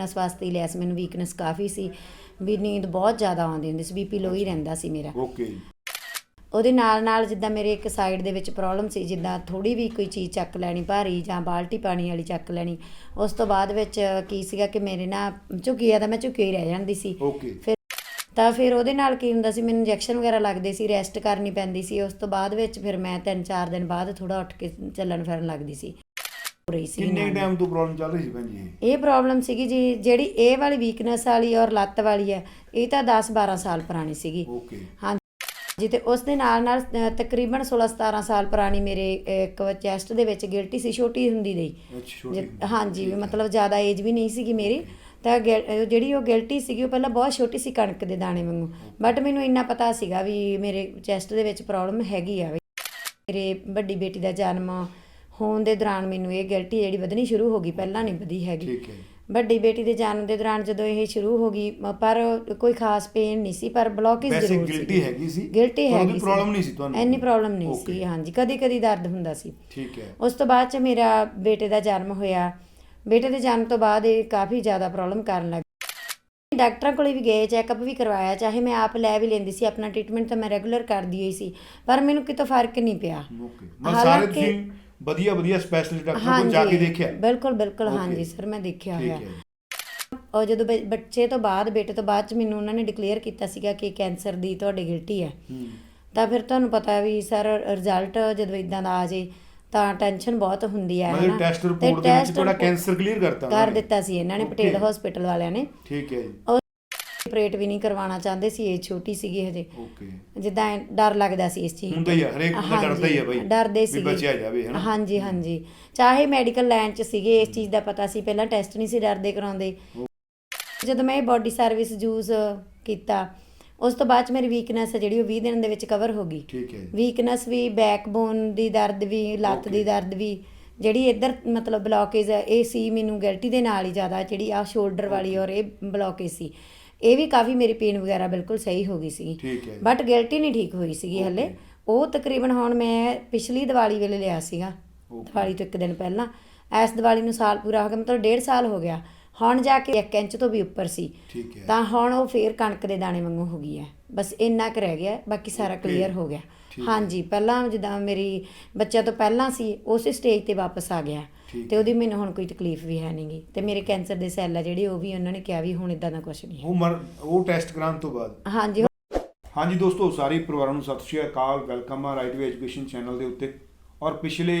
Weakness ਵਾਸਤੇ ਹੀ ਲਿਆ ਸੀ ਮੈਨੂੰ ਵੀਕਨੈਸ ਕਾਫੀ ਸੀ ਵੀ ਨੀਂਦ ਬਹੁਤ ਜ਼ਿਆਦਾ ਆਉਂਦੀ ਹੁੰਦੀ ਸੀ ਬੀਪੀ ਲੋ ਹੀ ਰਹਿੰਦਾ ਸੀ ਮੇਰਾ। ਓਕੇ ਉਹਦੇ ਨਾਲ ਨਾਲ ਜਿੱਦਾਂ ਮੇਰੇ ਇੱਕ ਸਾਈਡ ਦੇ ਵਿੱਚ ਪ੍ਰੋਬਲਮ ਸੀ ਜਿੱਦਾਂ ਥੋੜੀ ਵੀ ਕੋਈ ਚੀਜ਼ ਚੱਕ ਲੈਣੀ ਭਾਰੀ ਜਾਂ ਬਾਲਟੀ ਪਾਣੀ ਵਾਲੀ ਚੱਕ ਲੈਣੀ ਉਸ ਤੋਂ ਬਾਅਦ ਵਿੱਚ ਕੀ ਸੀਗਾ ਕਿ ਮੇਰੇ ਨਾ ਝੁਕੀ ਆ ਤਾਂ ਮੈਂ ਝੁਕੀ ਹੀ ਰਹਿ ਜਾਂਦੀ ਸੀ। ਓਕੇ ਫਿਰ ਤਾਂ ਫਿਰ ਉਹਦੇ ਨਾਲ ਕੀ ਹੁੰਦਾ ਸੀ ਮੈਨੂੰ ਇੰਜੈਕਸ਼ਨ ਵਗੈਰਾ ਲੱਗਦੇ ਸੀ ਰੈਸਟ ਕਰਨੀ ਪੈਂਦੀ ਸੀ ਉਸ ਤੋਂ ਬਾਅਦ ਵਿੱਚ ਫਿਰ ਮੈਂ 3-4 ਦਿਨ ਬਾਅਦ ਥੋੜਾ ਉੱਠ ਕੇ ਚੱਲਣ ਫਿਰਨ ਲੱਗਦੀ ਸੀ। ਰਹੀ ਸੀ ਕਿੰਨੇ। ਟਾਈਮ ਤੋਂ ਪ੍ਰੋਬਲਮ ਚੱਲ ਰਹੀ ਸੀ ਭੈਣ ਜੀ ਇਹ? ਪ੍ਰੋਬਲਮ ਸੀਗੀ ਜੀ ਜਿਹੜੀ ਇਹ ਵਾਲੀ ਵੀਕਨੈਸ ਵਾਲੀ ਔਰ ਲੱਤ ਵਾਲੀ ਹੈ ਇਹ ਤਾਂ 10-12 ਸਾਲ ਪੁਰਾਣੀ ਸੀਗੀ। ਓਕੇ ਜੀ ਤੇ ਉਸ ਦੇ ਨਾਲ ਨਾਲ ਤਕਰੀਬਨ 16-17 ਸਾਲ ਪੁਰਾਣੀ ਮੇਰੇ ਇੱਕ ਚੈਸਟ ਦੇ ਵਿੱਚ ਗਿਲਟੀ ਸੀ ਛੋਟੀ ਹੁੰਦੀ ਦੀ ਹਾਂਜੀ ਮਤਲਬ ਜ਼ਿਆਦਾ ਏਜ ਵੀ ਨਹੀਂ ਸੀਗੀ ਮੇਰੀ। ਤਾਂ ਜਿਹੜੀ ਉਹ ਗਿਲਟੀ ਸੀਗੀ ਉਹ ਪਹਿਲਾਂ ਬਹੁਤ ਛੋਟੀ ਸੀ ਕਣਕ ਦੇ ਦਾਣੇ ਵਾਂਗੂ। ਬਟ ਮੈਨੂੰ ਇੰਨਾ ਪਤਾ ਸੀਗਾ ਵੀ ਮੇਰੇ ਚੈਸਟ ਦੇ ਵਿੱਚ ਪ੍ਰੋਬਲਮ ਹੈਗੀ ਆ ਮੇਰੇ ਵੱਡੀ ਬੇਟੀ ਦਾ ਜਨਮ ਹੋਣ ਦੇ ਦੌਰਾਨ ਮੈਨੂੰ ਇਹ ਗਿਲਟੀ ਜਿਹੜੀ ਵਧਣੀ ਸ਼ੁਰੂ ਹੋ ਗਈ ਪਹਿਲਾਂ ਨਹੀਂ ਵਧੀ ਹੈਗੀ। ਠੀਕ ਹੈ ਵੱਡੀ ਬੇਟੀ ਦੇ ਜਨਮ ਦੇ ਦੌਰਾਨ ਜਦੋਂ ਇਹ ਸ਼ੁਰੂ ਹੋ ਗਈ ਮ- ਪਰ ਕੋਈ ਖਾਸ ਪੇਨ ਨਹੀਂ ਸੀ ਪਰ ਬਲੌਕੇਜ ਵੈਸੇ ਜ਼ਰੂਰ ਸੀ ਗਿਲਟੀ ਹੈਗੀ ਸੀ। ਗਿਲਟੀ ਪਰ ਉਹਦੀ ਹੈਗੀ ਸੀ। ਪ੍ਰੋਬਲਮ ਨਹੀਂ ਸੀ ਤੁਹਾਨੂੰ? ਇੰਨੀ ਪ੍ਰੋਬਲਮ ਨਹੀਂ Okay, ਸੀ ਹਾਂਜੀ। ਕਦੀ ਕਦੀ ਦਰਦ ਹੁੰਦਾ ਸੀ। ਠੀਕ ਹੈ। ਉਸ ਤੋਂ ਬਾਅਦ ਚ ਮੇਰਾ ਬੇਟੇ ਦਾ ਜਨਮ ਹੋਇਆ। ਬੇਟੇ ਦੇ ਜਨਮ ਤੋਂ ਬਾਅਦ ਇਹ ਕਾਫੀ ਜ਼ਿਆਦਾ ਪ੍ਰੋਬਲਮ ਕਰਨ ਲੱਗ ਗਈ। ਡਾਕਟਰਾਂ ਕੋਲੇ ਵੀ ਗਏ ਚੈੱਕਅਪ ਵੀ ਕਰਵਾਇਆ। ਚਾਹੇ ਮੈਂ ਆਪ ਲੈ ਵੀ ਲੈਂਦੀ ਸੀ ਆਪਣਾ ਟ੍ਰੀਟਮੈਂਟ ਤਾਂ ਮੈਂ ਰੈਗੂਲਰ ਕਰਦੀ ਹੋਈ ਸੀ। ਪਰ ਮੈਨੂੰ ਕਿਤੋਂ ਫ਼ਰਕ ਨਹੀਂ ਪਿਆ। ਓਕੇ ਮੈਂ ਸਾਰੇ ਹਾਲਾਂਕਿ- ਤੁਸੀਂ ਵਧੀਆ ਵਧੀਆ ਸਪੈਸ਼ਲਿਸਟ ਡਾਕਟਰ ਕੋਲ ਜਾ ਕੇ ਦੇਖਿਆ। ਬਿਲਕੁਲ ਬਿਲਕੁਲ Okay, ਹਾਂਜੀ ਸਰ ਮੈਂ ਦੇਖਿਆ ਠੀਕ ਹੋਇਆ। ਹੈ ਔਰ ਜਦੋਂ ਬ- ਬੱਚੇ ਤੋਂ ਬਾਅਦ ਬੇਟੇ ਤੋਂ ਬਾਅਦ ਚ ਮੈਨੂੰ ਉਹਨਾਂ ਨੇ ਡਿਕਲੇਅਰ ਕੀਤਾ ਸੀਗਾ ਕਿ ਕੈਂਸਰ ਦੀ ਤੁਹਾਡੇ ਗਿਲਟੀ ਹੈ। ਹੂੰ। ਤਾਂ ਫਿਰ ਤੁਹਾਨੂੰ ਪਤਾ ਵੀ ਸਰ ਰਿਜ਼ਲਟ ਜਦੋਂ ਇਦਾਂ ਦਾ ਆ ਜੇ ਤਾਂ ਟੈਨਸ਼ਨ ਬਹੁਤ ਹੁੰਦੀ ਹੈ ਮਤਲਬ ਹਨਾ। ਟੈਸਟ ਤੇ ਰਿਪੋਰਟ ਦੇ ਵਿੱਚ test ਤੁਹਾਡਾ report ਕੈਂਸਰ ਕਲੀਅਰ ਕਰਤਾ ਉਹਨਾਂ ਕਰ ਨੇ। ਦਿੱਤਾ ਸੀ ਇਹਨਾਂ ਨੇ Okay, ਪਟੇਲ ਹਸਪੀਟਲ ਵਾਲਿਆਂ ਨੇ। ਠੀਕ ਹੈ ਜੀ। ਆਪਰੇਟ ਵੀ ਨਹੀਂ ਕਰਵਾਉਣਾ ਚਾਹੁੰਦੇ ਸੀ ਇਹ ਛੋਟੀ ਸੀਗੀ ਹਜੇ। ਓਕੇ ਜਿੱਦਾਂ ਐਂ ਡਰ ਲੱਗਦਾ ਸੀ ਇਸ ਚੀਜ਼ ਹੁੰਦਾ ਹੀ ਆ ਹਰੇਕ ਬੰਦਾ ਡਰਦਾ ਹੀ ਆ ਬਾਈ ਡਰਦੇ ਵੀ ਸੀਗੇ। ਬਚਿਆ ਜਾਵੇ ਹਨਾ? ਹਾਂਜੀ ਹਾਂਜੀ। ਚਾਹੇ ਮੈਡੀਕਲ ਲਾਈਨ 'ਚ ਸੀਗੇ ਇਸ ਚੀਜ਼ ਦਾ ਪਤਾ ਸੀ ਪਹਿਲਾਂ ਟੈਸਟ ਨਹੀਂ ਸੀ ਡਰਦੇ ਕਰਾਉਂਦੇ। ਜਦੋਂ ਮੈਂ ਇਹ ਬਾਡੀ ਸਰਵਿਸ ਯੂਜ਼ ਕੀਤਾ ਉਸ ਤੋਂ ਬਾਅਦ 'ਚ ਮੇਰੀ ਵੀਕਨੈਸ ਜਿਹੜੀ ਉਹ 20 ਦਿਨ ਦੇ ਵਿੱਚ ਕਵਰ ਹੋ ਗਈ। ਠੀਕ ਹੈ ਜੀ। ਵੀਕਨੈਸ ਵੀ ਬੈਕਬੋਨ ਦੀ ਦਰਦ ਵੀ ਲੱਤ ਦੀ. ਦਰਦ ਵੀ ਜਿਹੜੀ ਇੱਧਰ ਮਤਲਬ ਬਲੌਕੇਜ ਹੈ ਇਹ ਸੀ ਮੈਨੂੰ ਗਿਲਟੀ ਦੇ ਨਾਲ ਹੀ ਜ਼ਿਆਦਾ ਜਿਹੜੀ ਆ ਸ਼ੋਲਡਰ ਵਾਲੀ ਔਰ ਇਹ ਬਲੌਕੇਜ ਸੀ। ਇਹ ਵੀ ਕਾਫੀ ਮੇਰੀ ਪੇਨ ਵਗੈਰਾ ਬਿਲਕੁਲ ਸਹੀ ਹੋ ਗਈ ਸੀ ਠੀਕ ਹੈ ਜੀ। ਬਟ ਗਿਲਟੀ ਨਹੀਂ ਠੀਕ ਹੋਈ ਸੀਗੀ ਹਲੇ. ਉਹ ਤਕਰੀਬਨ ਹੁਣ ਮੈਂ ਪਿਛਲੀ ਦੀਵਾਲੀ ਵੇਲੇ ਲਿਆ ਸੀਗਾ. ਦੀਵਾਲੀ ਤੋਂ ਇੱਕ ਦਿਨ ਪਹਿਲਾਂ ਇਸ ਦੀਵਾਲੀ ਨੂੰ ਸਾਲ ਪੂਰਾ ਹੋ ਗਿਆ ਮਤਲਬ ਡੇਢ ਸਾਲ ਹੋ ਗਿਆ ਹੁਣ ਜਾ ਕੇ 1 ਇੰਚ ਤੋਂ ਵੀ ਉੱਪਰ ਸੀ ਠੀਕ ਹੈ ਤਾਂ ਹੁਣ ਉਹ ਫੇਰ ਕਣਕ ਦੇ ਦਾਣੇ ਵਾਂਗੂ ਹੋ ਗਈ ਹੈ ਬਸ ਇੰਨਾ ਕੁ ਰਹਿ ਗਿਆ ਬਾਕੀ ਸਾਰਾ. ਕਲੀਅਰ ਹੋ ਗਿਆ। ਹਾਂਜੀ ਪਹਿਲਾਂ ਜਿੱਦਾਂ ਮੇਰੀ ਬੱਚਿਆਂ ਤੋਂ ਪਹਿਲਾਂ ਸੀ ਉਸੇ ਸਟੇਜ ਤੇ ਵਾਪਸ ਆ ਗਿਆ ਤੇ ਉਹਦੀ ਮੈਨੂੰ ਹੁਣ ਕੋਈ ਤਕਲੀਫ ਵੀ ਹੈ ਨਹੀਂਗੀ। ਤੇ ਮੇਰੇ ਕੈਂਸਰ ਦੇ ਸੈੱਲ ਆ ਜਿਹੜੇ ਉਹ ਵੀ ਉਹਨਾਂ ਨੇ ਕਿਹਾ ਵੀ ਹੁਣ ਇਦਾਂ ਦਾ ਕੁਝ ਨਹੀਂ ਹੈ। ਉਹ ਮਰ ਉਹ ਟੈਸਟ ਕਰਾਉਣ ਤੋਂ ਬਾਅਦ? ਹਾਂਜੀ। ਹਾਂਜੀ ਦੋਸਤੋ ਸਾਰੇ ਪਰਿਵਾਰਾਂ ਨੂੰ ਸਤਿ ਸ਼੍ਰੀ ਅਕਾਲ ਵੈਲਕਮ ਆ ਰਾਈਟ ਵੇ ਐਜੂਕੇਸ਼ਨ ਚੈਨਲ ਦੇ ਉੱਤੇ। ਔਰ ਪਿਛਲੇ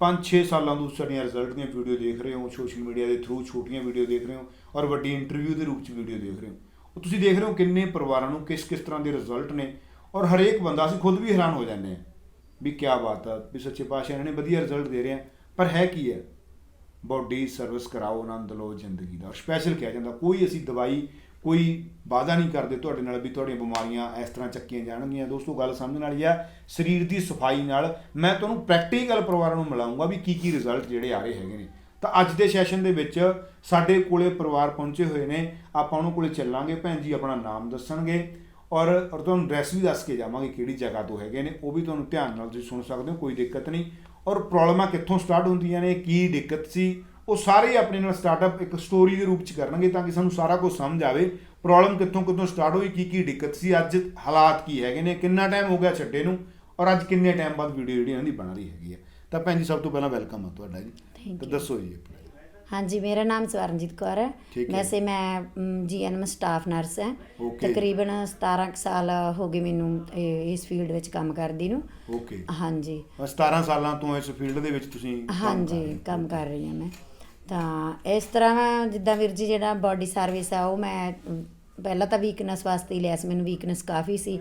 5-6 ਸਾਲਾਂ ਤੋਂ ਸਾਡੀਆਂ ਰਿਜ਼ਲਟ ਦੀਆਂ ਵੀਡੀਓ ਦੇਖ ਰਹੇ ਹੋ ਸੋਸ਼ਲ ਮੀਡੀਆ ਦੇ ਥਰੂ ਛੋਟੀਆਂ ਵੀਡੀਓ ਦੇਖ ਰਹੇ ਹੋ ਔਰ ਵੱਡੀ ਇੰਟਰਵਿਊ ਦੇ ਰੂਪ 'ਚ ਵੀਡੀਓ ਦੇਖ ਰਹੇ ਹੋ। ਉਹ ਤੁਸੀਂ ਦੇਖ ਰਹੇ ਹੋ ਕਿੰਨੇ ਪਰਿਵਾਰਾਂ ਨੂੰ ਕਿਸ ਕਿਸ ਤਰ੍ਹਾਂ ਦੇ ਰਿਜ਼ਲਟ ਨੇ ਔਰ ਹਰੇਕ ਬੰਦਾ ਅਸੀਂ ਖੁਦ ਵੀ ਹੈਰਾਨ ਹੋ ਜਾਂਦੇ ਹਾਂ ਵੀ ਕੀ ਬਾਤ ਆ ਵੀ ਸੱਚੇ ਪਾਤਸ਼ਾਹ ਇਹਨਾਂ ਨੇ ਵਧੀਆ ਰਿਜ਼ਲਟ ਦੇ ਰਹੇ ਆ। ਪਰ ਹੈ ਕੀ ਹੈ? ਬਾਡੀ ਸਰਵਿਸ ਕਰਾਓ, ਆਨੰਦ ਲਓ, ਜ਼ਿੰਦਗੀ ਦਾ। ਸਪੈਸ਼ਲ ਕਿਹਾ ਜਾਂਦਾ, ਕੋਈ ਅਸੀਂ ਦਵਾਈ, ਕੋਈ ਵਾਅਦਾ ਨਹੀਂ ਕਰਦੇ ਤੁਹਾਡੇ ਨਾਲ ਵੀ ਤੁਹਾਡੀਆਂ ਬਿਮਾਰੀਆਂ ਇਸ ਤਰ੍ਹਾਂ ਚੱਕੀਆਂ ਜਾਣਗੀਆਂ। ਦੋਸਤੋ, ਗੱਲ ਸਮਝਣ ਵਾਲੀ ਆ ਸਰੀਰ ਦੀ ਸਫ਼ਾਈ ਨਾਲ ਮੈਂ ਤੁਹਾਨੂੰ ਪ੍ਰੈਕਟੀਕਲ ਪਰਿਵਾਰਾਂ ਨੂੰ ਮਿਲਾਉਂਗਾ ਵੀ ਕੀ ਕੀ ਰਿਜ਼ਲਟ ਜਿਹੜੇ ਆ ਰਹੇ ਹੈਗੇ ਨੇ। ਤਾਂ ਅੱਜ ਦੇ ਸੈਸ਼ਨ ਦੇ ਵਿੱਚ ਸਾਡੇ ਕੋਲੇ ਪਰਿਵਾਰ ਪਹੁੰਚੇ ਹੋਏ ਨੇ। ਆਪਾਂ ਉਹਨਾਂ ਕੋਲੇ ਚੱਲਾਂਗੇ। ਭੈਣ ਜੀ, ਆਪਣਾ ਨਾਮ ਦੱਸਣਗੇ। ਔਰ ਔਰ ਤੁਹਾਨੂੰ ਐਡਰੈਸ ਵੀ ਦੱਸ ਕੇ ਜਾਵਾਂਗੇ ਕਿਹੜੀ ਜਗ੍ਹਾ ਤੋਂ ਹੈਗੇ ਨੇ ਉਹ ਵੀ ਤੁਹਾਨੂੰ ਧਿਆਨ ਨਾਲ ਤੁਸੀਂ ਸੁਣ ਸਕਦੇ ਹੋ ਕੋਈ ਦਿੱਕਤ ਨਹੀਂ। ਔਰ ਪ੍ਰੋਬਲਮਾਂ ਕਿੱਥੋਂ ਸਟਾਰਟ ਹੁੰਦੀਆਂ ਨੇ ਕੀ ਦਿੱਕਤ ਸੀ ਉਹ ਸਾਰੇ ਆਪਣੇ ਨਾਲ ਸਟਾਰਟਅਪ ਇੱਕ ਸਟੋਰੀ ਦੇ ਰੂਪ ਚ ਕਰਨਗੇ ਤਾਂ ਕਿ ਸਾਨੂੰ ਸਾਰਾ ਕੁਝ ਸਮਝ ਆਵੇ। ਪ੍ਰੋਬਲਮ ਕਿੱਥੋਂ ਕਿੱਥੋਂ ਸਟਾਰਟ ਹੋਈ ਕੀ ਕੀ ਦਿੱਕਤ ਸੀ ਅੱਜ ਹਾਲਾਤ ਕੀ ਹੈਗੇ ਨੇ ਕਿੰਨਾ ਟਾਈਮ ਹੋ ਗਿਆ ਛੱਡੇ ਨੂੰ ਔਰ ਅੱਜ ਕਿੰਨੇ ਟਾਈਮ ਬਾਅਦ ਵੀਡੀਓ ਜਿਹੜੀ ਇਹਨਾਂ ਦੀ ਬਣ ਰਹੀ ਹੈਗੀ ਹੈ ਤਾਂ ਭੈਣ ਜੀ ਸਭ ਤੋਂ ਪਹਿਲਾਂ ਵੈਲਕਮ ਆ ਤੁਹਾਡਾ ਜੀ। ਤਾਂ. ਦੱਸੋ ਜੀ ਆਪਣਾ। ਹਾਂਜੀ ਮੇਰਾ ਨਾਮ ਸਵਰਨਜੀਤ ਕੌਰ ਹੈ। ਠੀਕ ਹੈ। ਵੈਸੇ ਮੈਂ ਜੀਐਨਐਮ ਸਟਾਫ ਨਰਸ ਹਾਂ. ਤਕਰੀਬਨ 17 ਕੁ ਸਾਲ ਹੋ ਗਏ ਮੈਨੂੰ ਇਹ- ਇਸ ਫੀਲਡ ਵਿੱਚ ਕੰਮ ਕਰਦੀ ਨੂੰ। ਓਕੇ ਹਾਂਜੀ। 17 ਸਾਲਾਂ ਤੋਂ ਇਸ ਫੀਲਡ ਦੇ ਵਿੱਚ ਤੁਸੀਂ ਕੰਮ ਕਰ ਰਹੇ ਹਾਂਜੀ ਹੋ। ਕੰਮ ਕਰ ਰਹੀ ਹਾਂ ਮੈਂ। ਤਾਂ ਇਸ ਤਰ੍ਹਾਂ ਮੈਂ ਜਿੱਦਾਂ ਵੀਰ ਜੀ ਜਿਹੜਾ ਬਾਡੀ ਸਰਵਿਸ ਆ ਉਹ ਮੈਂ ਅਮ, ਪਹਿਲਾਂ ਤਾਂ ਵੀਕਨੈਸ ਵਾਸਤੇ ਹੀ ਲਿਆ ਸੀ। ਮੈਨੂੰ ਵੀਕਨੈਸ ਕਾਫੀ ਸੀ।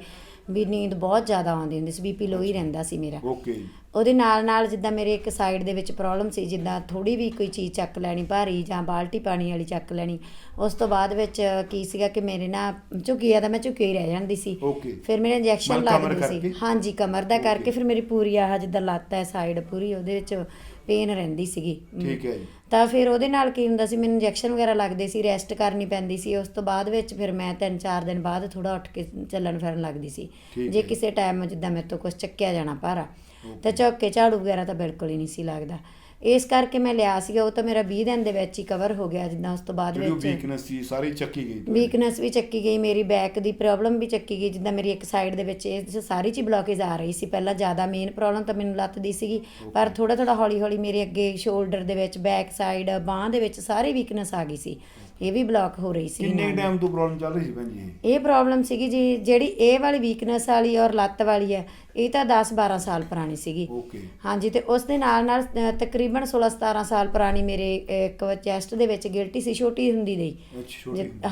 ਵੀ ਨੀਂਦ ਬਹੁਤ ਜ਼ਿਆਦਾ ਆਉਂਦੀ ਹੁੰਦੀ ਸੀ ਬੀਪੀ ਲੋ ਹੀ ਰਹਿੰਦਾ ਸੀ ਮੇਰਾ। ਓਕੇ। ਉਹਦੇ ਨਾਲ ਨਾਲ ਜਿੱਦਾਂ ਮੇਰੇ ਇੱਕ ਸਾਈਡ ਦੇ ਵਿੱਚ ਪ੍ਰੋਬਲਮ ਸੀ ਜਿੱਦਾਂ ਥੋੜੀ ਵੀ ਕੋਈ ਚੀਜ਼ ਚੱਕ ਲੈਣੀ ਭਾਰੀ ਜਾਂ ਬਾਲਟੀ ਪਾਣੀ ਵਾਲੀ ਚੱਕ ਲੈਣੀ ਉਸ ਤੋਂ ਬਾਅਦ ਵਿੱਚ ਕੀ ਸੀਗਾ ਕਿ ਮੇਰੇ ਨਾ ਝੁਕੀ ਆ ਤਾਂ ਮੈਂ ਝੁਕੀ ਹੀ ਰਹਿ ਜਾਂਦੀ ਸੀ। ਓਕੇ। ਫਿਰ ਮੇਰੇ ਇੰਜੈਕਸ਼ਨ ਲੱਗਦੇ ਸੀ? ਹਾਂਜੀ ਕਮਰ ਦਾ ਕਰਕੇ. ਫਿਰ ਮੇਰੀ ਪੂਰੀ ਆਹ ਜਿੱਦਾਂ ਲੱਤ ਹੈ ਸਾਈਡ ਪੂਰੀ ਉਹਦੇ ਵਿੱਚ ਪੇਨ ਰਹਿੰਦੀ ਸੀਗੀ। ਠੀਕ ਹੈ ਜੀ। ਤਾਂ ਫਿਰ ਉਹਦੇ ਨਾਲ ਕੀ ਹੁੰਦਾ ਸੀ ਮੈਨੂੰ ਇੰਜੈਕਸ਼ਨ ਵਗੈਰਾ ਲੱਗਦੇ ਸੀ ਰੈਸਟ ਕਰਨੀ ਪੈਂਦੀ ਸੀ ਉਸ ਤੋਂ ਬਾਅਦ ਵਿੱਚ ਫਿਰ ਮੈਂ 3-4 ਦਿਨ ਬਾਅਦ ਥੋੜਾ ਉੱਠ ਕੇ ਚੱਲਣ ਫਿਰਨ ਲੱਗਦੀ ਸੀ ਜੇ। ਕਿਸੇ ਟਾਈਮ ਜਿੱਦਾਂ ਮੇਰੇ ਤੋਂ ਕੁਝ ਚੱਕਿਆ ਜਾਣਾ ਭਾਰਾ. ਤੇ ਚੌਕੇ ਝਾੜੂ ਵਗੈਰਾ ਤਾਂ ਬਿਲਕੁਲ ਹੀ ਨਹੀਂ ਸੀ ਲੱਗਦਾ ਇਸ ਕਰਕੇ ਮੈਂ ਲਿਆ ਸੀਗਾ ਉਹ ਤਾਂ ਮੇਰਾ 20 ਦਿਨ ਦੇ ਵਿੱਚ ਹੀ ਕਵਰ ਹੋ ਗਿਆ ਜਿੱਦਾਂ ਉਸ ਤੋਂ ਬਾਅਦ ਜਿਹੜੀ ਵਿੱਚ। ਵੀਕਨੈਸ ਸੀ ਸਾਰੀ ਚੱਕੀ ਗਈ ਤੁਹਾਡੀ। ਵੀਕਨੈਸ ਵੀ ਚੱਕੀ ਗਈ ਮੇਰੀ ਬੈਕ ਦੀ ਪ੍ਰੋਬਲਮ ਵੀ ਚੱਕੀ ਗਈ ਜਿੱਦਾਂ ਮੇਰੀ ਇੱਕ ਸਾਈਡ ਦੇ ਵਿੱਚ ਇਹ ਸਾਰੀ ਚ ਬਲੋਕੇਜ ਆ ਰਹੀ ਸੀ। ਪਹਿਲਾਂ ਜ਼ਿਆਦਾ ਮੇਨ ਪ੍ਰੋਬਲਮ ਤਾਂ ਮੈਨੂੰ ਲੱਤ ਦੀ ਸੀਗੀ ਪਰ ਥੋੜਾ ਥੋੜਾ ਹੌਲੀ ਹੌਲੀ ਮੇਰੇ ਅੱਗੇ ਸ਼ੋਲਡਰ ਦੇ ਵਿੱਚ ਬੈਕ ਸਾਈਡ ਬਾਹ ਦੇ ਵਿੱਚ ਸਾਰੀ ਵੀਕਨੈਸ ਆ ਗਈ ਸੀ। ਇਹ ਵੀ ਬਲੌਕ ਹੋ ਰਹੀ ਸੀ ਕਿੰਨੇ। ਟਾਈਮ ਤੋਂ ਪ੍ਰੋਬਲਮ ਚੱਲ ਰਹੀ ਸੀ ਭੈਣ ਜੀ ਇਹ? ਪ੍ਰੋਬਲਮ ਸੀਗੀ ਜੀ ਜਿਹੜੀ ਇਹ ਵਾਲੀ ਵੀਕਨੈਸ ਵਾਲੀ ਔਰ ਲੱਤ ਵਾਲੀ ਹੈ ਇਹ ਤਾਂ 10 12 ਸਾਲ ਪੁਰਾਣੀ ਸੀਗੀ। ਓਕੇ ਹਾਂਜੀ ਤੇ ਉਸ ਦੇ ਨਾਲ ਨਾਲ ਤਕਰੀਬਨ 16 17 ਸਾਲ ਪੁਰਾਣੀ ਮੇਰੇ ਇੱਕ ਚੈਸਟ ਦੇ ਵਿੱਚ ਗਿਲਟੀ ਸੀ ਛੋਟੀ ਹੁੰਦੀ ਦੀ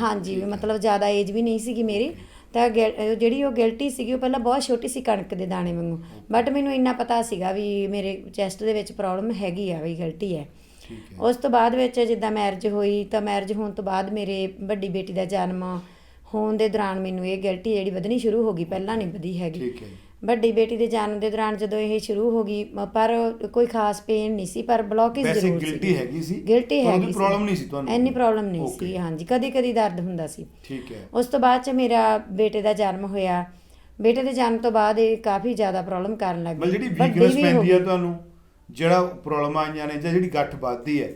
ਹਾਂਜੀ ਮਤਲਬ ਜ਼ਿਆਦਾ ਏਜ ਵੀ ਨਹੀਂ ਸੀਗੀ ਮੇਰੀ। ਤਾਂ ਜਿਹੜੀ ਉਹ ਗਿਲਟੀ ਸੀਗੀ ਉਹ ਪਹਿਲਾਂ ਬਹੁਤ ਛੋਟੀ ਸੀ ਕਣਕ ਦੇ ਦਾਣੇ ਵਾਂਗੂ। ਬਟ ਮੈਨੂੰ ਇੰਨਾ ਪਤਾ ਸੀਗਾ ਵੀ ਮੇਰੇ ਚੈਸਟ ਦੇ ਵਿੱਚ ਪ੍ਰੋਬਲਮ ਹੈਗੀ ਆ ਵੀ ਗਿਲਟੀ ਹੈ। ਉਸ ਤੋਂ ਬਾਅਦ ਵਿੱਚ ਜਿੱਦਾਂ ਮੈਰਿਜ ਹੋਈ ਤਾਂ ਮੈਰਿਜ ਹੋਣ ਤੋਂ ਬਾਅਦ ਮੇਰੇ ਵੱਡੀ ਬੇਟੀ ਦਾ ਜਨਮ ਹੋਣ ਦੇ ਦੌਰਾਨ ਮੈਨੂੰ ਇਹ ਗਿਲਟੀ ਜਿਹੜੀ ਵਧਣੀ ਸ਼ੁਰੂ ਹੋ ਗਈ ਪਹਿਲਾਂ ਨਹੀਂ ਵਧੀ ਹੈਗੀ। ਠੀਕ ਹੈ। ਵੱਡੀ ਬੇਟੀ ਦੇ ਜਨਮ ਦੇ ਦੌਰਾਨ ਜਦੋਂ ਇਹ ਸ਼ੁਰੂ ਹੋ ਗਈ ਪਰ ਕੋਈ ਖਾਸ ਪੇਨ ਨਹੀਂ ਸੀ ਪਰ ਬਲੌਕੇਜ ਵੈਸੇ ਜ਼ਰੂਰ ਗਿਲਟੀ ਸੀ। ਹੈਗੀ ਸੀ? ਗਿਲਟੀ ਹੈਗੀ ਪ੍ਰੋਬਲਮ ਨਹੀਂ ਸੀ ਤੁਹਾਨੂੰ? ਇੰਨੀ ਪ੍ਰੋਬਲਮ ਨਹੀਂ ਸੀ ਹਾਂਜੀ। ਕਦੀ ਕਦੀ ਦਰਦ ਹੁੰਦਾ ਸੀ। ਠੀਕ ਹੈ। ਉਸ ਤੋਂ ਬਾਅਦ ਚ ਮੇਰਾ ਬੇਟੇ ਦਾ ਜਨਮ ਹੋਇਆ। ਬੇਟੇ ਦੇ ਜਨਮ ਤੋਂ ਬਾਅਦ ਇਹ ਕਾਫੀ ਜ਼ਿਆਦਾ ਪ੍ਰੋਬਲਮ ਕਰਨ ਲੱਗ। ਮਤਲਬ ਜਿਹੜੀ ਵੱਡੀ ਵੀਕਨੈਸ ਪੈਂਦੀ ਹੈ ਗਈ। ਤੁਹਾਨੂੰ? ਜਿਹੜਾ ਪ੍ਰੋਬਲਮ ਆਈਆਂ ਨੇ ਜਾਂ ਜਿਹੜੀ ਗੱਠ ਵੱਧਦੀ ਹੈ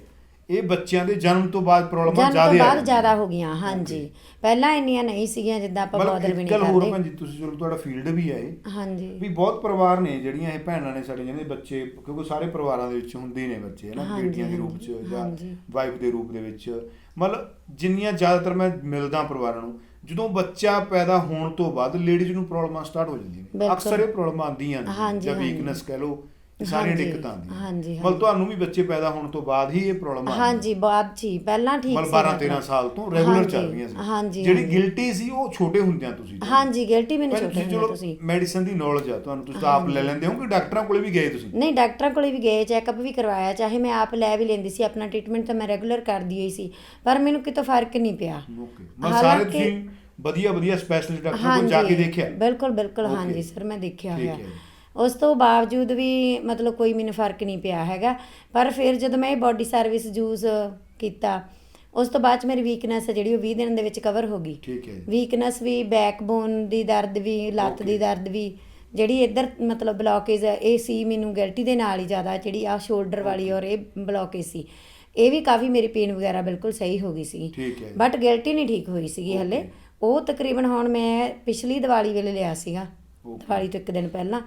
ਇਹ ਬੱਚਿਆਂ ਦੇ ਜਨਮ ਤੋਂ ਬਾਅਦ ਪ੍ਰੋਬਲਮਾਂ ਜਨਮ ਜ਼ਿਆਦਾ ਤੋਂ ਬਾਅਦ। ਜ਼ਿਆਦਾ ਹੋ ਗਈਆਂ ਹਾਂਜੀ ਪਹਿਲਾਂ ਇੰਨੀਆਂ ਨਹੀਂ ਸੀਗੀਆਂ ਜਿੱਦਾਂ ਆਪਾਂ ਬੋਦਲ ਵੀ ਨਹੀਂ ਹੋਰ ਕਰਦੇ ਭੈਣ ਜੀ ਤੁਸੀਂ ਚਲੋ ਤੁਹਾਡਾ ਫੀਲਡ ਵੀ ਹੈ ਇਹ ਹਾਂਜੀ ਵੀ ਬਹੁਤ ਪਰਿਵਾਰ ਨੇ ਜਿਹੜੀਆਂ ਇਹ ਭੈਣਾਂ ਨੇ ਸਾਡੇ ਜਿਹਨੇ ਬੱਚੇ ਕਿਉਂਕਿ ਸਾਰੇ ਪਰਿਵਾਰਾਂ ਦੇ ਵਿੱਚ ਹੁੰਦੇ ਨੇ ਬੱਚੇ ਹੈ ਨਾ ਬੇਟੀਆਂ ਦੇ ਰੂਪ 'ਚ ਜਾਂ। ਵਾਈਫ ਦੇ ਰੂਪ ਦੇ ਵਿੱਚ ਮਤਲਬ ਜਿੰਨੀਆਂ ਜ਼ਿਆਦਾਤਰ ਮੈਂ ਮਿਲਦਾ ਪਰਿਵਾਰਾਂ ਨੂੰ ਜਦੋਂ ਬੱਚਾ ਪੈਦਾ ਹੋਣ ਤੋਂ ਬਾਅਦ ਲੇਡੀਜ਼ ਨੂੰ ਪ੍ਰੋਬਲਮਾਂ ਸਟਾਰਟ ਹੋ ਜਾਂਦੀਆਂ ਨੇ। ਅਕਸਰ ਇਹ ਪ੍ਰੋਬਲਮਾਂ ਆਉਂਦੀਆਂ ਨੇ ਜਾਂ। ਵੀਕਨੈਸ ਕਹਿ ਲਓ ਇਹ ਸਾਰੀਆਂ ਹਾਂਜੀ, ਦਿੱਕਤਾਂ ਆਉਂਦੀਆਂ। ਹਾਂਜੀ, ਮਤਲਬ। ਤੁਹਾਨੂੰ ਵੀ ਬੱਚੇ ਪੈਦਾ ਹੋਣ ਤੋਂ ਬਾਅਦ ਹੀ ਇਹ ਪ੍ਰੋਬਲਮ ਆ ਹਾਂਜੀ ਬਾਅਦ ਜੀ ਪਹਿਲਾਂ ਠੀਕ ਮਤਲਬ ਸੀ 12 13 ਮਤਲਬ। ਸਾਲ ਤੋਂ ਰੈਗੂਲਰ ਚੱਲ ਰਹੀਆਂ ਸੀ। ਹਾਂਜੀ, ਜਿਹੜੀ। ਗਿਲਟੀ ਸੀ ਉਹ ਛੋਟੇ ਹੁੰਦਿਆਂ ਤੁਸੀਂ ਹਾਂਜੀ ਗਿਲਟੀ ਮੈਨੂੰ ਪਰ ਛੋਟੇ ਤੁਸੀਂ ਹੁੰਦੇ ਚਲੋ ਤੁਸੀਂ। ਮੈਡੀਸਨ ਦੀ ਨੌਲੇਜ ਆ ਤੁਹਾਨੂੰ ਤੁਸੀਂ ਤਾਂ ਆਪ ਲੈ ਲੈਂਦੇ ਹੋ ਕਿ ਡਾਕਟਰਾਂ ਕੋਲੇ ਵੀ ਗਏ ਤੁਸੀਂ। ਨਹੀਂ ਡਾਕਟਰਾਂ ਕੋਲੇ ਵੀ ਗਏ ਚੈੱਕਅਪ ਵੀ ਕਰਵਾਇਆ ਚਾਹੇ ਮੈਂ ਆਪ ਲੈ ਵੀ ਲੈਂਦੀ ਸੀ ਆਪਣਾ ਟ੍ਰੀਟਮੈਂਟ ਤਾਂ ਮੈਂ ਰੈਗੂਲਰ ਕਰਦੀ ਹੋਈ ਸੀ। ਪਰ ਮੈਨੂੰ ਕਿਤੋਂ ਫ਼ਰਕ ਨਹੀਂ ਪਿਆ। ਓਕੇ ਸਾਰੇ ਹਾਲਾਂਕਿ- ਤੁਸੀਂ ਵਧੀਆ ਵਧੀਆ ਸਪੈਸ਼ਲਿਸਟ ਡਾਕਟਰ ਕੋਲ ਜਾ ਕੇ ਦੇਖਿਆ। ਬਿਲਕੁਲ ਬਿਲਕੁਲ Okay. ਹਾਂਜੀ ਸਰ ਮੈਂ ਦੇਖਿਆ ਠੀਕ ਹੋਇਆ। ਹੈ। ਉਸ ਤੋਂ ਬਾਵਜੂਦ ਵੀ ਮਤਲਬ ਕੋਈ ਮੈਨੂੰ ਫ਼ਰਕ ਨਹੀਂ ਪਿਆ ਹੈਗਾ ਪਰ ਫਿਰ ਜਦੋਂ ਮੈਂ ਇਹ ਬਾਡੀ ਸਰਵਿਸ ਯੂਜ਼ ਕੀਤਾ ਉਸ ਤੋਂ ਬਾਅਦ ਚ ਮੇਰੀ ਵੀਕਨੈਸ ਜਿਹੜੀ ਉਹ 20 ਦਿਨ ਦੇ ਵਿੱਚ ਕਵਰ ਹੋ ਗਈ ਠੀਕ ਹੈ। ਵੀਕਨੈਸ ਵੀ ਬੈਕਬੋਨ ਦੀ ਦਰਦ ਵੀ ਲੱਤ ਦੀ. ਦਰਦ ਵੀ ਜਿਹੜੀ ਇੱਧਰ ਮਤਲਬ ਬਲੌਕੇਜ ਹੈ ਇਹ ਸੀ ਮੈਨੂੰ ਗਿਲਟੀ ਦੇ ਨਾਲ ਹੀ ਜ਼ਿਆਦਾ ਜਿਹੜੀ ਆ ਸ਼ੋਲਡਰ ਵਾਲੀ ਔਰ ਇਹ ਬਲੌਕੇਜ ਸੀ ਇਹ ਵੀ ਕਾਫੀ ਮੇਰੀ ਪੇਨ ਵਗੈਰਾ ਬਿਲਕੁਲ ਸਹੀ ਹੋ ਗਈ ਸੀ ਠੀਕ ਹੈ। ਬਟ ਗਿਲਟੀ ਨਹੀਂ ਠੀਕ ਹੋਈ ਸੀਗੀ ਹਲੇ. ਉਹ ਤਕਰੀਬਨ ਹੁਣ ਮੈਂ ਪਿਛਲੀ ਦੀਵਾਲੀ ਵੇਲੇ ਲਿਆ ਸੀਗਾ. ਦੀਵਾਲੀ ਤੋਂ ਇੱਕ ਦਿਨ ਪਹਿਲਾਂ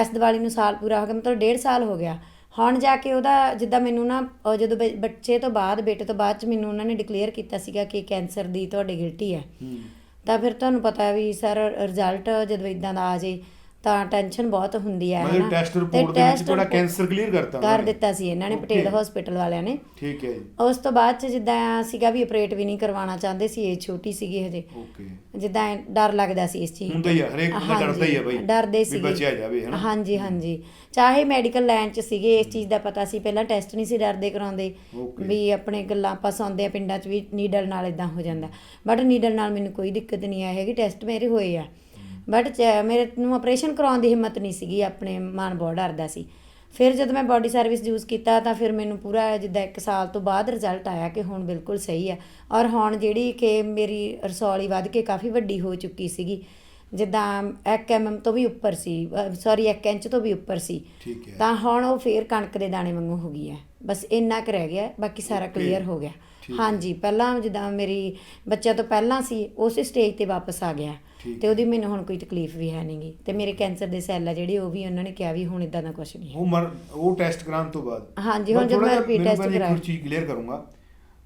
ਇਸ ਦੀਵਾਲੀ ਨੂੰ ਸਾਲ ਪੂਰਾ ਹੋ ਗਿਆ ਮਤਲਬ ਡੇਢ ਸਾਲ ਹੋ ਗਿਆ। ਹੁਣ ਜਾ ਕੇ ਉਹਦਾ ਜਿੱਦਾਂ ਮੈਨੂੰ ਨਾ ਜਦੋਂ ਬ- ਬੱਚੇ ਤੋਂ ਬਾਅਦ ਬੇਟੇ ਤੋਂ ਬਾਅਦ ਚ ਮੈਨੂੰ ਉਹਨਾਂ ਨੇ ਡਿਕਲੇਅਰ ਕੀਤਾ ਸੀਗਾ ਕਿ ਕੈਂਸਰ ਦੀ ਤੁਹਾਡੇ ਗਿਲਟੀ ਹੈ। ਹੂੰ। ਤਾਂ ਫਿਰ ਤੁਹਾਨੂੰ ਪਤਾ ਹੈ ਵੀ ਸਰ ਰਿਜ਼ਲਟ ਜਦੋਂ ਇਦਾਂ ਦਾ ਆ ਜੇ ਤਾਂ ਟੈਨਸ਼ਨ ਬਹੁਤ ਹੁੰਦੀ ਹੈ ਮਤਲਬ। ਟੈਸਟ ਰਿਪੋਰਟ ਦੇ ਵਿੱਚ test ਤੁਹਾਡਾ report ਕੈਂਸਰ ਕਲੀਅਰ ਕਰਤਾ ਕਰ। ਦਿੱਤਾ ਸੀ ਇਹਨਾਂ ਨੇ. ਪਟੇਲ ਹਸਪੀਟਲ ਵਾਲਿਆਂ ਨੇ ਠੀਕ ਹੈ ਜੀ ਉਸ ਤੋਂ ਬਾਅਦ ਚ ਜਿੱਦਾਂ ਸੀਗਾ ਵੀ ਆਪਰੇਟ ਵੀ ਨਹੀਂ ਕਰਵਾਉਣਾ ਚਾਹੁੰਦੇ ਸੀ ਇਹ ਛੋਟੀ ਸੀਗੀ ਹਜੇ ਓਕੇ ਜਿੱਦਾਂ ਡਰ ਲੱਗਦਾ ਸੀ ਇਸ ਚੀਜ਼ ਹੁੰਦਾ ਹੀ ਆ, ਹਰੇਕ ਬੰਦਾ ਡਰਦਾ ਹੀ ਆ ਬਈ, ਡਰਦੇ ਸੀਗੇ ਬਚਿਆ ਜਾਵੇ, ਹਨਾ? ਹਾਂਜੀ ਹਾਂਜੀ ਚਾਹੇ ਮੈਡੀਕਲ ਲਾਈਨ ਚ ਸੀਗੇ ਇਸ ਚੀਜ਼ ਦਾ ਪਤਾ ਸੀ ਪਹਿਲਾਂ ਟੈਸਟ ਨਹੀਂ ਸੀ ਡਰਦੇ ਕਰਾਉਂਦੇ. ਵੀ ਆਪਣੇ ਗੱਲਾਂ ਆਪਾਂ ਸੁਣਦੇ ਆ ਪਿੰਡਾਂ ਚ ਵੀ ਨੀਡਲ ਨਾਲ ਇਦਾਂ ਹੋ ਜਾਂਦਾ ਬਟ ਨੀਡਲ ਨਾਲ ਮੈਨੂੰ ਕੋਈ ਦਿੱਕਤ ਨਹੀਂ ਆਈ ਹੈਗੀ ਟੈਸਟ ਮੇਰੇ ਹੋਏ ਆ ਬਟ ਮੇਰੇ ਨੂੰ ਆਪਰੇਸ਼ਨ ਕਰਾਉਣ ਦੀ ਹਿੰਮਤ ਨਹੀਂ ਸੀਗੀ ਆਪਣੇ ਮਨ ਬਹੁਤ ਡਰਦਾ ਸੀ। ਫਿਰ ਜਦ ਮੈਂ ਬਾਡੀ ਸਰਵਿਸ ਯੂਜ਼ ਕੀਤਾ ਤਾਂ ਫਿਰ ਮੈਨੂੰ ਪੂਰਾ ਜਿੱਦਾਂ 1 ਸਾਲ ਤੋਂ ਬਾਅਦ ਰਿਜ਼ਲਟ ਆਇਆ ਕਿ ਹੁਣ ਬਿਲਕੁਲ ਸਹੀ ਆ। ਔਰ ਹੁਣ ਜਿਹੜੀ ਕਿ ਮੇਰੀ ਰਸੌਲੀ ਵੱਧ ਕੇ ਕਾਫੀ ਵੱਡੀ ਹੋ ਚੁੱਕੀ ਸੀਗੀ। ਜਿੱਦਾਂ 1 ਐਮਐਮ ਤੋਂ ਵੀ ਉੱਪਰ ਸੀ ਸੌਰੀ 1 ਇੰਚ ਤੋਂ ਵੀ ਉੱਪਰ ਸੀ। ਠੀਕ ਹੈ। ਤਾਂ ਹੁਣ ਉਹ ਫੇਰ ਕਣਕ ਦੇ ਦਾਣੇ ਵਾਂਗੂ ਹੋ ਗਈ ਹੈ। ਬਸ ਇੰਨਾ ਕੁ ਰਹਿ ਗਿਆ ਬਾਕੀ ਸਾਰਾ. ਕਲੀਅਰ ਹੋ ਗਿਆ। ਹਾਂਜੀ ਪਹਿਲਾਂ ਜਿੱਦਾਂ ਮੇਰੀ ਬੱਚਿਆਂ ਤੋਂ ਪਹਿਲਾਂ ਸੀ ਉਸੇ ਸਟੇਜ ਤੇ ਵਾਪਸ ਆ ਗਿਆ। ਤੇ ਉਹਦੀ ਮੈਨੂੰ ਹੁਣ ਕੋਈ ਤਕਲੀਫ ਵੀ ਹੈ ਨਹੀਂਗੀ ਤੇ ਮੇਰੇ ਕੈਂਸਰ ਦੇ ਸੈੱਲ ਆ ਜਿਹੜੇ ਉਹ ਵੀ ਉਹਨਾਂ ਨੇ ਕਿਹਾ ਵੀ ਹੁਣ ਇਦਾਂ ਦਾ ਕੁਝ ਨਹੀਂ ਉਹ ਮਰ ਉਹ ਟੈਸਟ ਕਰਾਉਣ ਤੋਂ ਬਾਅਦ ਹਾਂਜੀ, ਹੁਣ ਜਦੋਂ ਮੈਂ repeat test ਕਰਾਇਆ ਕਰਾਇਆ। ਚੀਜ਼ ਕਲੀਅਰ ਕਰੂੰਗਾ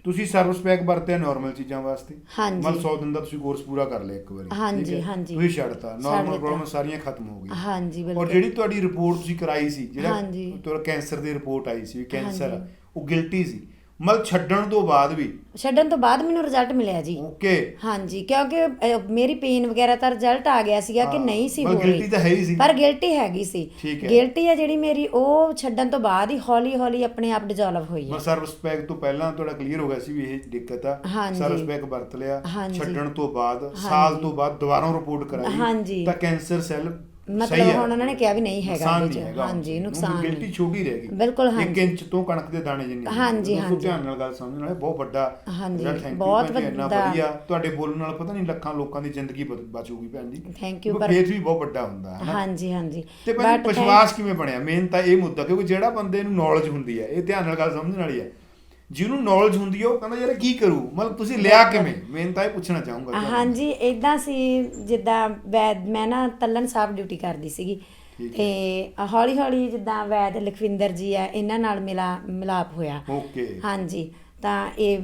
ਤੁਸੀਂ ਸਰਵਿਸ ਪੈਕ ਵਰਤਿਆ ਨਾਰਮਲ ਚੀਜ਼ਾਂ ਵਾਸਤੇ ਹਾਂਜੀ। ਮਤਲਬ 100 ਦਿਨ ਦਾ ਤੁਸੀਂ ਕੋਰਸ ਪੂਰਾ ਕਰ ਲਿਆ ਇੱਕ ਵਾਰੀ ਹਾਂਜੀ? ਹਾਂਜੀ। ਤੁਸੀਂ ਛੱਡਤਾ ਛੱਡ ਨਾਰਮਲ। ਪ੍ਰੋਬਲਮ ਸਾਰੀਆਂ ਖਤਮ ਹੋ ਗਈਆਂ ਹਾਂਜੀ ਔਰ ਬਿਲਕੁਲ ਜਿਹੜੀ ਤੁਹਾਡੀ ਰਿਪੋਰਟ ਤੁਸੀਂ ਕਰਾਈ ਸੀ ਜਿਹੜਾ। ਤੁਹਾਡਾ ਕੈਂਸਰ ਦੀ ਰਿਪੋਰਟ ਆਈ ਸੀ ਕੈਂਸਰ। ਉਹ ਗਿਲਟੀ ਸੀ ਮਤਲਬ ਛੱਡਣ ਤੋਂ ਬਾਅਦ ਵੀ ਛੱਡਣ ਤੋਂ ਬਾਅਦ ਮੈਨੂੰ ਰਿਜ਼ਲਟ ਮਿਲਿਆ ਜੀ ਓਕੇ ਹਾਂਜੀ ਕਿਉਂਕਿ ਅਹ, ਮੇਰੀ ਪੇਨ ਵਗੈਰਾ ਤਾਂ ਰਿਜ਼ਲਟ ਆ ਗਿਆ ਸੀਗਾ ਕਿ ਹਾਂ, ਨਹੀਂ ਸੀ ਹੋ ਮਤਲਬ ਰਹੀ guilty ਤਾਂ ਹੈ ਹੀ ਸੀ। ਪਰ ਗਿਲਟੀ ਹੈਗੀ ਸੀ ਠੀਕ ਹੈ। ਗਿਲਟੀ ਆ ਜਿਹੜੀ ਮੇਰੀ ਉਹ ਛੱਡਣ ਤੋਂ ਬਾਅਦ ਹੀ ਹੌਲੀ ਹੌਲੀ ਆਪਣੇ ਆਪ ਡਿਜ਼ੋਲਵ ਹੋਈ ਹੈ ਮੈਂ ਸਰਵਿਸ ਪੈਕ ਤੋਂ ਪਹਿਲਾਂ ਤੁਹਾਡਾ ਕਲੀਅਰ ਹੋ ਗਿਆ ਸੀ ਵੀ ਇਹ ਦਿੱਕਤ ਆ ਹਾਂਜੀ। ਸਰਵਿਸ ਪੈਕ ਵਰਤ ਲਿਆ ਹਾਂਜੀ। ਛੱਡਣ ਤੋਂ ਬਾਅਦ ਸਾਲ ਤੋਂ ਬਾਅਦ ਦੁਬਾਰਾ ਰਿਪੋਰਟ ਕਰਾਈ ਹਾਂਜੀ। ਤਾਂ ਕੈਂਸਰ ਸੈੱਲ ਮਤਲਬ ਹੈ। ਹੁਣ ਉਹਨਾਂ ਨੇ ਕਿਹਾ ਵੀ ਨਹੀਂ ਹੈਗਾ ਨੁਕਸਾਨ ਇਹਦੇ ਨਹੀਂ ਚ। ਹੈਗਾ। ਹਾਂਜੀ ਨੁਕਸਾਨ ਗਿਲਟੀ ਨਹੀਂ ਛੋਟੀ ਰਹਿ ਗਈ। ਬਿਲਕੁਲ, ਹਾਂਜੀ। ਇੰਚ ਤੋਂ ਕਣਕ ਦੇ ਦਾਣੇ ਜਿੰਨੀ ਹਾਂਜੀ, ਦੋਸਤੋ ਹਾਂਜੀ। ਧਿਆਨ ਨਾਲ ਗੱਲ ਸਮਝਣ ਵਾਲੇ ਬਹੁਤ ਵੱਡਾ ਹਾਂਜੀ, result, thank you ਬਹੁਤ ਭੈਣ ਜੀ, ਇੰਨਾ ਵੱਡਾ। ਵਧੀਆ। ਤੁਹਾਡੇ ਬੋਲਣ ਨਾਲ ਪਤਾ ਨਹੀਂ ਲੱਖਾਂ ਲੋਕਾਂ ਦੀ ਜ਼ਿੰਦਗੀ ਬਚ- ਬਚੂਗੀ ਭੈਣ ਜੀ। Thank you, ਪਰ ਵੀ ਬਹੁਤ ਵੱਡਾ ਹੁੰਦਾ ਹੈ ਨਾ ਹਾਂਜੀ ਹਾਂਜੀ। ਤੇ ਭੈਣ ਜੀ, But ਵਿਸ਼ਵਾਸ ਕਿਵੇਂ ਬਣਿਆ? ਮੇਨ ਤਾਂ ਇਹ ਮੁੱਦਾ ਕਿਉਂਕਿ ਜਿਹੜਾ ਬੰਦੇ ਨੂੰ ਨੌਲੇਜ ਹੁੰਦੀ ਹੈ ਇਹ ਧਿਆਨ ਨਾਲ ਗੱਲ ਸਮਝਣ ਵਾਲੀ ਹੈ। ਜਿਹਨੂੰ ਨੌਲੇਜ ਹੁੰਦੀ ਹੈ ਉਹ ਕਹਿੰਦਾ ਯਾਰ ਕੀ ਕਰੂ? ਮਤਲਬ ਤੁਸੀਂ ਲਿਆ ਕਿਵੇਂ? ਮੇਨ ਤਾਂ ਇਹ ਪੁੱਛਣਾ ਚਾਹੂੰਗਾ ਤੁਹਾਨੂੰ। ਹਾਂਜੀ ਇਦਾਂ ਸੀ ਜਿੱਦਾਂ ਵੈਦ ਮੈਂ ਨਾ ਤੱਲਣ ਸਾਹਿਬ ਡਿਊਟੀ ਕਰਦੀ ਸੀਗੀ। ਤੇ ਹੌਲੀ ਹੌਲੀ ਜਿੱਦਾਂ ਵੈਦ ਲਖਵਿੰਦਰ ਜੀ ਆ ਇਹਨਾਂ ਨਾਲ ਮਿਲਾ ਮਿਲਾਪ ਹੋਇਆ। ਓਕੇ। ਹਾਂਜੀ ਤਾਂ ਇਹ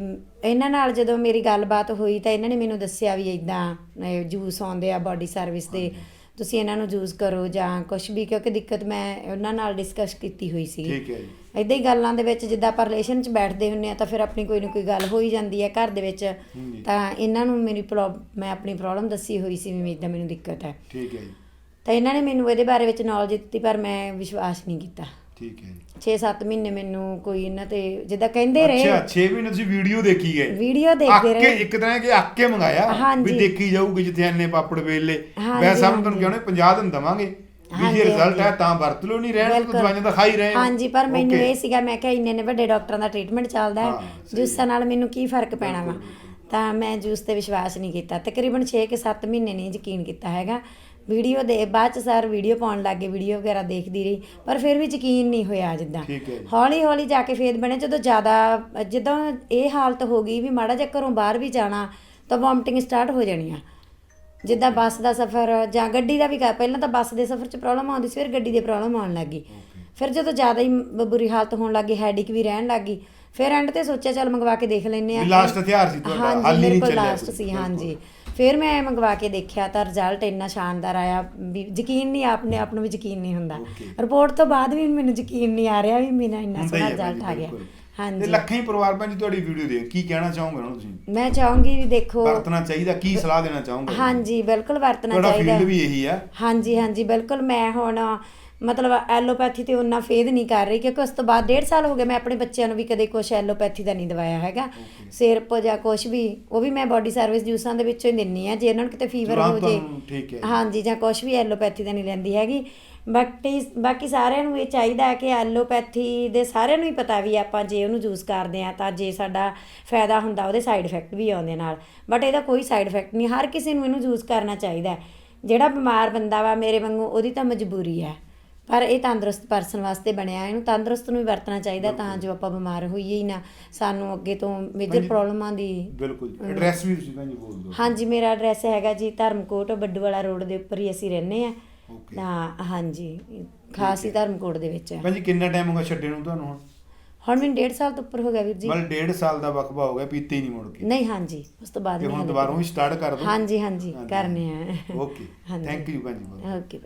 ਇਹਨਾਂ ਨਾਲ ਜਦੋਂ ਮੇਰੀ ਗੱਲਬਾਤ ਹੋਈ ਤਾਂ ਇਹਨਾਂ ਨੇ ਮੈਨੂੰ ਦੱਸਿਆ ਵੀ ਇਦਾਂ ਜੂਸ ਆਉਂਦੇ ਆ ਬਾਡੀ ਸਰਵਿਸ ਦੇ। ਤੁਸੀਂ ਇਹਨਾਂ ਨੂੰ ਯੂਜ਼ ਕਰੋ ਜਾਂ ਕੁਝ ਵੀ ਕਿਉਂਕਿ ਦਿੱਕਤ ਮੈਂ ਉਹਨਾਂ ਨਾਲ ਡਿਸਕਸ ਕੀਤੀ ਹੋਈ ਸੀ। ਠੀਕ ਹੈ ਜੀ। ਇਦਾਂ ਹੀ ਗੱਲਾਂ ਦੇ ਵਿੱਚ ਜਿੱਦਾਂ ਆਪਾਂ ਰਿਲੇਸ਼ਨ 'ਚ ਬੈਠਦੇ ਹੁੰਨੇ ਆ ਤਾਂ ਫਿਰ ਆਪਣੀ ਕੋਈ ਨਾ ਕੋਈ ਗੱਲ ਹੋ ਹੀ ਜਾਂਦੀ ਹੈ ਘਰ ਦੇ ਵਿੱਚ। ਤਾਂ ਇਹਨਾਂ ਨੂੰ ਮੇਰੀ ਪ੍ਰੋਬ- ਮੈਂ ਆਪਣੀ ਪ੍ਰੋਬਲਮ ਦੱਸੀ ਹੋਈ ਸੀ ਵੀ ਇਦਾਂ ਮੈਨੂੰ ਦਿੱਕਤ ਹੈ। ਠੀਕ ਹੈ ਜੀ। ਤਾਂ ਇਹਨਾਂ ਨੇ ਮੈਨੂੰ ਇਹਦੇ ਬਾਰੇ ਵਿੱਚ ਨੌਲੇਜ ਦਿੱਤੀ ਪਰ ਮੈਂ ਵਿਸ਼ਵਾਸ ਨਹੀਂ ਕੀਤਾ। ਠੀਕ ਹੈ ਜੀ 6-7 ਮਹੀਨੇ ਮੈਨੂੰ ਕੋਈ ਇਹਨਾਂ ਤੇ ਜਿੱਦਾਂ ਕਹਿੰਦੇ ਰਹੇ ਅੱਛਾ 6 ਮਹੀਨੇ ਤੁਸੀਂ ਵੀਡੀਓ ਦੇਖੀ ਗਏ ਵੀਡੀਓ ਦੇਖਦੇ ਅੱਕੇ ਰਹੇ ਇੱਕ ਤਰ੍ਹਾਂ ਕਿ ਅੱਕੇ ਮੰਗਾਇਆ। ਵੀ ਦੇਖੀ ਜਾਊਗੀ ਜਿੱਥੇ ਐਨੇ ਪਾਪੜ ਵੇਲੇ ਵੈਸੇ ਸਾਨੂੰ ਤੁਹਾਨੂੰ। ਕਹਿੰਦੇ 50 ਦਿਨ ਦਵਾਂਗੇ ਵੀ ਜੇ ਰਿਜ਼ਲਟ ਹੈ। ਤਾਂ ਵਰਤ ਲਓ ਨਹੀਂ ਰਹਿਣ ਤੋਂ। ਦਵਾਈਆਂ ਤਾਂ ਖਾ ਹੀ ਰਹੇ। ਹਾਂਜੀ ਪਰ ਮੈਨੂੰ. ਇਹ ਸੀਗਾ ਮੈਂ ਕਿਹਾ ਇੰਨੇ ਨੇ ਵੱਡੇ ਡਾਕਟਰਾਂ ਦਾ ਟ੍ਰੀਟਮੈਂਟ ਚੱਲਦਾ ਹਾਂ, ਜੂਸਾਂ ਨਾਲ ਮੈਨੂੰ ਕੀ ਫ਼ਰਕ ਪੈਣਾ ਵਾ। ਤਾਂ ਮੈਂ ਜੂਸ ਤੇ ਵਿਸ਼ਵਾਸ ਨਹੀਂ ਕੀਤਾ ਤਕਰੀਬਨ 6 ਕਿ 7 ਮਹੀਨੇ ਨਹੀਂ ਯਕੀਨ ਕੀਤਾ ਹੈਗਾ ਵੀਡੀਓ ਦੇ ਬਾਅਦ ਚ ਸਰ ਵੀਡੀਓ ਪਾਉਣ ਲੱਗੇ ਵੀਡੀਓ ਵਗੈਰਾ ਦੇਖਦੀ ਰਹੀ ਪਰ ਫਿਰ ਵੀ ਯਕੀਨ ਨਹੀਂ ਹੋਇਆ ਜਿੱਦਾਂ। ਠੀਕ ਹੈ ਜੀ। ਹੌਲੀ ਹੌਲੀ ਜਾ ਕੇ ਫੇਦ ਬਣੇ ਜਦੋਂ ਜ਼ਿਆਦਾ ਜਦੋਂ ਇਹ ਹਾਲਤ ਹੋ ਗਈ ਵੀ ਮਾੜਾ ਜਿਹਾ ਘਰੋਂ ਬਾਹਰ ਵੀ ਜਾਣਾ ਤਾਂ ਵੋਮਟਿੰਗ ਸਟਾਰਟ ਹੋ ਜਾਣੀ ਆ। ਜਿੱਦਾਂ ਬੱਸ ਦਾ ਸਫ਼ਰ ਜਾਂ ਗੱਡੀ ਦਾ ਵੀ ਕਰ ਪਹਿਲਾਂ ਤਾਂ ਬੱਸ ਦੇ ਸਫ਼ਰ 'ਚ ਪ੍ਰੋਬਲਮ ਆਉਂਦੀ ਸੀ ਫਿਰ ਗੱਡੀ ਦੇ ਪ੍ਰੋਬਲਮ ਆਉਣ ਲੱਗੀ ਫਿਰ ਜਦੋਂ ਜ਼ਿਆਦਾ ਹੀ ਬ- ਬੁਰੀ ਹਾਲਤ ਹੋਣ ਲੱਗੀ ਹੈਡਿਕ ਵੀ ਰਹਿਣ ਲੱਗੀ ਫਿਰ ਐਂਡ ਤੇ ਸੋਚਿਆ ਚੱਲ ਮੰਗਵਾ ਕੇ ਦੇਖ ਲੈਨੇ ਆ ਵੀ last ਹਥਿਆਰ ਸੀ ਤੁਹਾਡਾ, ਹੱਲ ਹਾਂਜੀ ਮੇਰੇ ਨਹੀਂ ਕੋਲ ਚੱਲਿਆ। ਲਾਸਟ ਕੋਈ, ਸੀ ਬਿਲਕੁਲ। ਹਾਂਜੀ ਫਿਰ ਮੈਂ ਮੰਗਵਾ ਕੇ ਦੇਖਿਆ ਤਾਂ ਰਿਜ਼ਲਟ ਇੰਨਾ ਸ਼ਾਨਦਾਰ ਆਇਆ ਵੀ ਯਕੀਨ ਨਹੀਂ ਆਪਣੇ ਆਪ ਨੂੰ ਵੀ ਯਕੀਨ ਨਹੀਂ ਹੁੰਦਾ. ਰਿਪੋਰਟ ਤੋਂ ਬਾਅਦ ਵੀ ਮੈਨੂੰ ਯਕੀਨ ਨਹੀਂ ਆ ਰਿਹਾ ਵੀ ਮੇਰਾ ਇੰਨਾ ਸੋਹਣਾ ਰਿਜ਼ਲਟ ਆ ਗਿਆ। ਬਿਲਕੁਲ। ਤੇ ਹਾਂਜੀ ਲੱਖਾਂ ਹੀ ਪਰਿਵਾਰ ਭੈਣ ਜੀ ਤੁਹਾਡੀ ਵੀਡੀਓ ਦੇਖ ਕੀ ਕਹਿਣਾ ਚਾਹੋਗੇ ਉਹਨਾਂ ਨੂੰ ਤੁਸੀਂ? ਮੈਂ ਚਾਹੂੰਗੀ ਵੀ ਦੇਖੋ ਵਰਤਣਾ ਚਾਹੀਦਾ ਕੀ ਸਲਾਹ ਦੇਣਾ ਚਾਹੋਗੇ? ਹਾਂਜੀ ਬਿਲਕੁਲ ਵਰਤਣਾ ਤੁਹਾਡਾ ਚਾਹੀਦਾ। ਫੀਲਡ ਵੀ ਇਹੀ ਆ। ਹਾਂਜੀ ਹਾਂਜੀ ਬਿਲਕੁਲ ਮੈਂ ਹੁਣ ਮਤਲਬ ਐਲੋਪੈਥੀ ਤੇ ਉਹਨਾਂ ਫੇਦ ਨਹੀਂ ਕਰ ਰਹੀ ਕਿਉਂਕਿ ਉਸ ਤੋਂ ਬਾਅਦ ਡੇਢ ਸਾਲ ਹੋ ਗਏ ਮੈਂ ਆਪਣੇ ਬੱਚਿਆਂ ਨੂੰ ਵੀ ਕਦੇ ਕੁਛ ਐਲੋਪੈਥੀ ਦਾ ਨਹੀਂ ਦਵਾਇਆ ਹੈਗਾ। ਸਿਰਪ ਜਾਂ ਕੁਛ ਵੀ ਉਹ ਵੀ ਮੈਂ ਬਾਡੀ ਸਰਵਿਸ ਜੂਸਾਂ ਦੇ ਵਿੱਚੋਂ ਹੀ ਦਿੰਨੀ ਆ ਜੇ ਇਹਨਾਂ ਨੂੰ ਕਿਤੇ ਫੀਵਰ ਹੋ ਜੇ। ਹਾਂਜੀ ਜਾਂ ਕੁਛ ਵੀ ਐਲੋਪੈਥੀ ਦਾ ਨਹੀਂ ਲੈਂਦੀ ਹੈਗੀ। ਬਾਕੀ ਬਾਕੀ ਸਾਰਿਆਂ ਨੂੰ ਇਹ ਚਾਹੀਦਾ ਹੈ ਕਿ ਐਲੋਪੈਥੀ ਦੇ ਸਾਰਿਆਂ ਨੂੰ ਹੀ ਪਤਾ ਵੀ ਆਪਾਂ ਜੇ ਉਹਨੂੰ ਯੂਜ਼ ਕਰਦੇ ਆ ਤਾਂ ਜੇ ਸਾਡਾ ਫਾਇਦਾ ਹੁੰਦਾ ਉਹਦੇ ਸਾਈਡ ਇਫੈਕਟ ਵੀ ਆਉਂਦੇ ਨਾਲ। ਬਟ ਇਹਦਾ ਕੋਈ ਸਾਈਡ ਇਫੈਕਟ ਨਹੀਂ ਹਰ ਕਿਸੇ ਨੂੰ ਇਹਨੂੰ ਯੂਜ਼ ਕਰਨਾ ਚਾਹੀਦਾ। ਜਿਹੜਾ ਬਿਮਾਰ ਬੰਦਾ ਵਾ ਮੇਰੇ ਵਾਂਗੂ ਉਹਦੀ ਤਾਂ ਮਜਬੂਰੀ ਹੈ। ਪਰ ਇਹ ਤੰਦਰੁਸਤ ਪਰਸਨ ਵਾਸਤੇ ਬਣਿਆ ਇਹਨੂੰ ਤੰਦਰੁਸਤ ਨੂੰ ਵੀ ਵਰਤਣਾ ਚਾਹੀਦਾ ਤਾਂ ਜੋ ਆਪਾਂ ਬਿਮਾਰ ਹੋਈਏ ਹੀ ਨਾ। ਸਾਨੂੰ ਅੱਗੇ ਤੋਂ ਮੇਜਰ। ਪ੍ਰੋਬਲਮਾਂ ਦੀ ਬਿਲਕੁਲ ਐਡਰੈਸ ਵੀ ਤੁਸੀਂ ਭੈਣ ਜੀ ਬੋਲ ਦਿਓ। ਹਾਂਜੀ ਮੇਰਾ ਐਡਰੈਸ ਹੈਗਾ ਜੀ ਧਰਮਕੋਟ ਬੱਡੂਵਾਲਾ ਰੋਡ ਦੇ ਉੱਪਰ ਹੀ ਅਸੀਂ ਰਹਿੰਦੇ ਆ. ਤਾਂ ਹਾਂਜੀ ਖਾਸ ਹੀ ਧਰਮਕੋਟ ਦੇ ਵਿੱਚ ਹੈ। ਭੈਣ ਜੀ ਕਿੰਨਾ ਟਾਈਮ ਹੋ ਗਿਆ ਛੱਡੇ ਨੂੰ ਤੁਹਾਨੂੰ ਹੁਣ? ਹੁਣ ਮੈਨੂੰ 1.5 ਸਾਲ ਤੋਂ ਉੱਪਰ ਹੋ ਗਿਆ ਵੀਰ ਜੀ। ਮਤਲਬ ਡੇਢ ਸਾਲ ਦਾ ਵਕਫਾ ਹੋ ਗਿਆ ਪੀਤੇ ਹੀ ਨਹੀਂ ਮੁੜ ਕੇ। ਨਹੀਂ ਹਾਂਜੀ ਉਸ ਤੋਂ ਬਾਅਦ ਨਹੀਂ ਹੁਣ ਹਾਲੇ ਦੁਬਾਰਾ ਹੀ ਸਟਾਰਟ ਕਰ ਦੋ। ਹਾਂਜੀ ਹਾਂਜੀ ਕਰਨੇ ਆ। ਓਕੇ। ਥੈਂਕ ਯੂ ਭੈਣ ਜੀ। ਓਕੇ